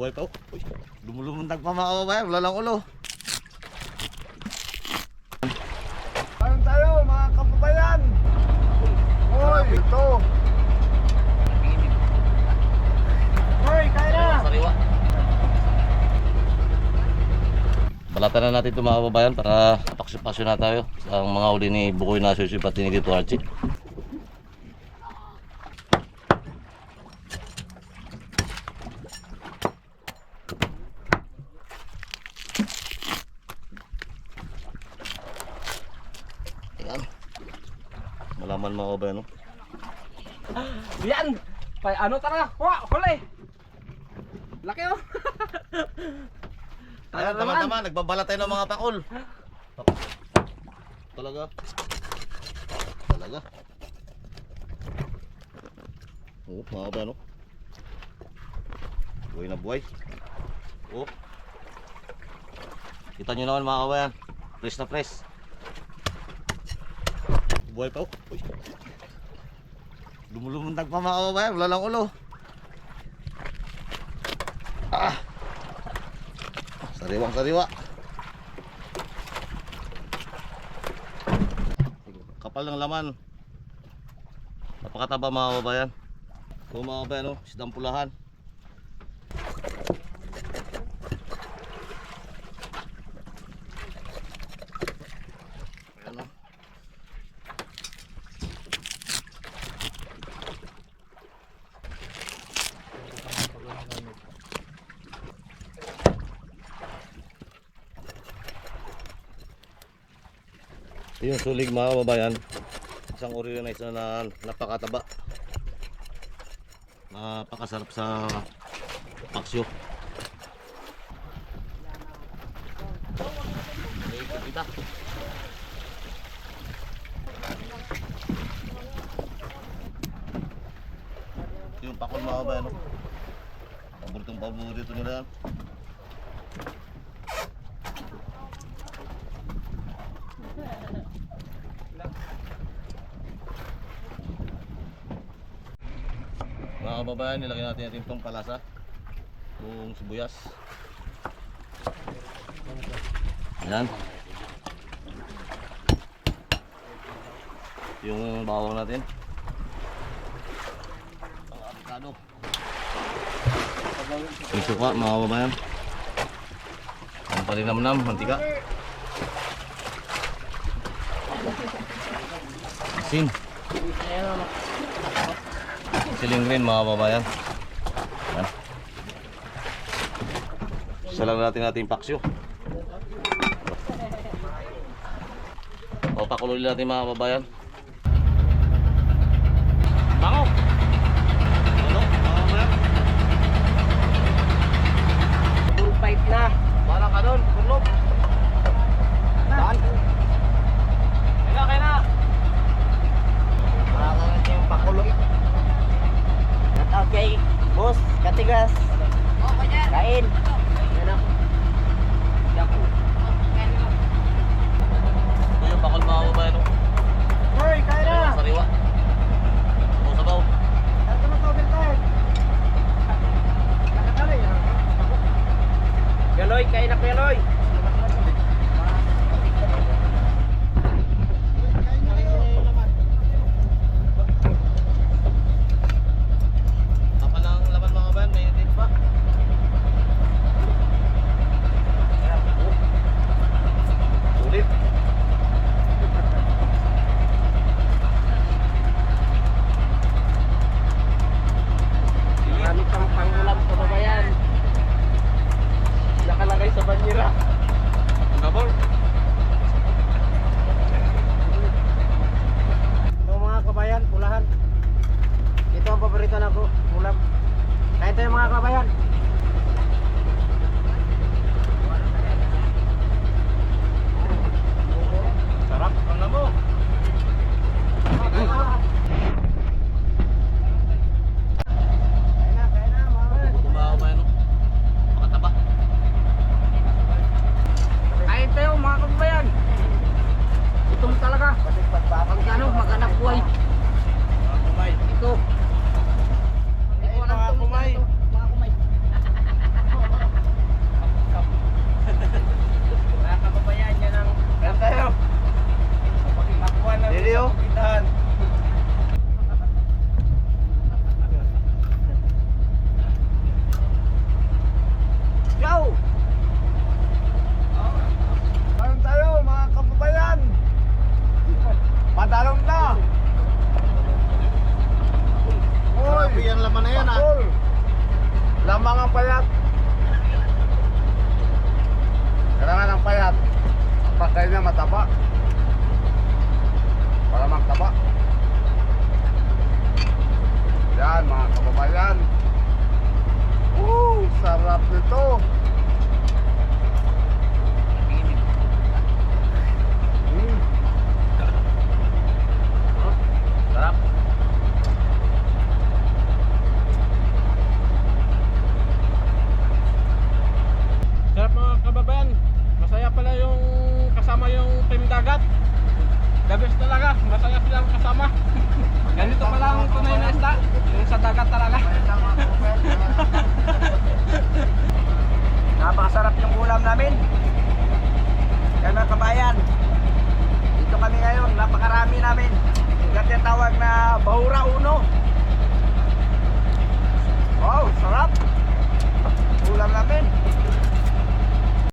Buhay pa oh. Uy, lumulumundag pa mga kababayan. Wala lang ulo. Ayun tayo mga kababayan. Hoy, ito. Hoy, kaya na. Sariwa. Balatan na natin ito mga kababayan para paksyo-paksyo na tayo sa mga uli ni Bukoy na susi pati ni Dito Archie. Malaman mga kababayan no? Yan! Pa, ano tara? Wa, huli! Laki oh! Tara tama naman. tama, nagbabalat tayo ng mga pakol. Talaga. Talaga. Oo, mga ba, no? Buhay na buhay. Oo. Kita nyo naman mga kabayan. Press na press. Buhay pa, oh. Uy. Lumulumundag pa mga kabayan. Wala lang ulo. Ah. Sariwang sariwa. Kapal ng laman. Napakataba mga kababayan. Kung mga kababayan, no? Isdang pulahan. Yung sulig mga kababayan. Isang uri na napakataba. Napakasarap sa paksyo. Kita. Yung pakol mga kababayan. no? Paboritong paborito nila yan. Mga kababayan, nilagyan natin natin itong palasa. Itong sibuyas. Ayan. Yung bawang natin. Ang avocado. Yung suka, mga kababayan. Ang palinamnam, mantika. Asin. Siling green mga kababayan. Yan. Isa lang natin natin paksyo. O pakululi natin mga kababayan. Bango! Ano mga kababayan? Full pipe na! Parang ka doon, kurlog. Saan? Kaya na, kaya na! Makakalat yung pakulo. Okay, boss, katigas. Kain. Bakal mga kababayan. oh. Hoy, kaya na. Sariwa. O sabaw. Ito na to, Bintay. Nakatali. Yaloy, kain na ko yaloy. Kapal ang laman mga kababayan, may din pa. Ulit. Marami pang pangulam ko ba yan? Nakalagay sa banyera. Gabor. Ito mga kabayan, pulahan. Ito ang paborito na ko, ulam. Kaya tayo mga kabayan. baura